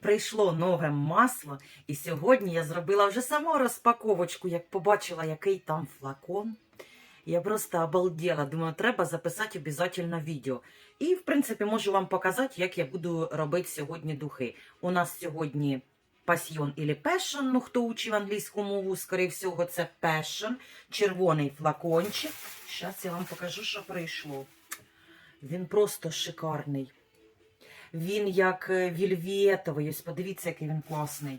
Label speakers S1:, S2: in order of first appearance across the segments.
S1: Прийшло нове масло, і сьогодні я зробила вже саму розпаковочку, як побачила, який там флакон. Я просто обалдела. Думаю, треба записати обов'язково відео. І, в принципі, можу вам показати, як я буду робити сьогодні духи. У нас сьогодні пасьйон или passion, ну хто учив англійську мову, скоріше всього, це passion, червоний флакончик. Зараз я вам покажу, що прийшло. Він просто шикарний. Він як е. Ось подивіться, який він класний.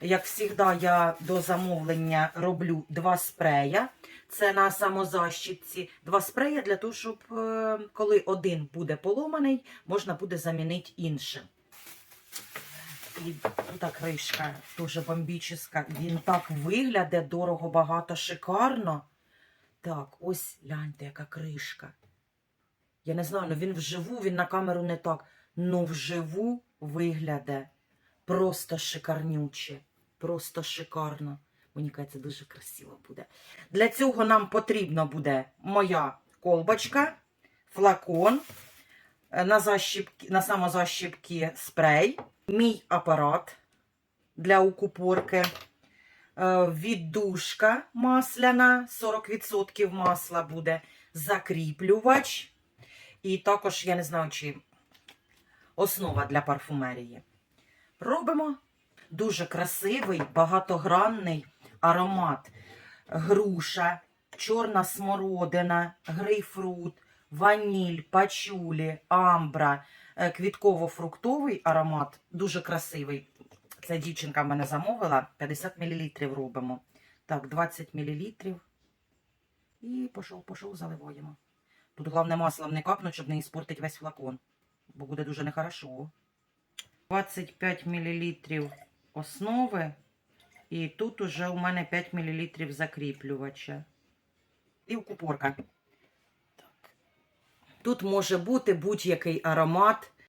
S1: Як завжди, я до замовлення роблю два спрея. Це на самозащіпці. Два спрея для того, щоб е, коли один буде поломаний, можна буде замінити іншим. І та кришка дуже бомбічна. Він так виглядає дорого, багато, шикарно. Так, ось гляньте, яка кришка. Я не знаю, ну він вживу, він на камеру не так. Ну вживу вигляде просто шикарнюче. Просто шикарно. Мені кажеться, дуже красиво буде. Для цього нам потрібна буде моя колбочка, флакон, е, на, защіпки, на самозащіпки спрей, мій апарат для укупорки, е, віддушка масляна, 40% масла буде, закріплювач. І також, я не знаю, чи основа для парфумерії. Робимо дуже красивий, багатогранний аромат. Груша, чорна смородина, грейпфрут, ваніль, пачулі, амбра, е, квітково-фруктовий аромат. Дуже красивий. Це дівчинка в мене замовила. 50 мл робимо. Так, 20 мл. І пішов, пішов, заливаємо. Тут головне маслом не капнуть, щоб не іспортити весь флакон, бо буде дуже нехорошо. 25 мл основи. І тут уже у мене 5 мл закріплювача. І укупорка. Так. Тут може бути будь-який аромат.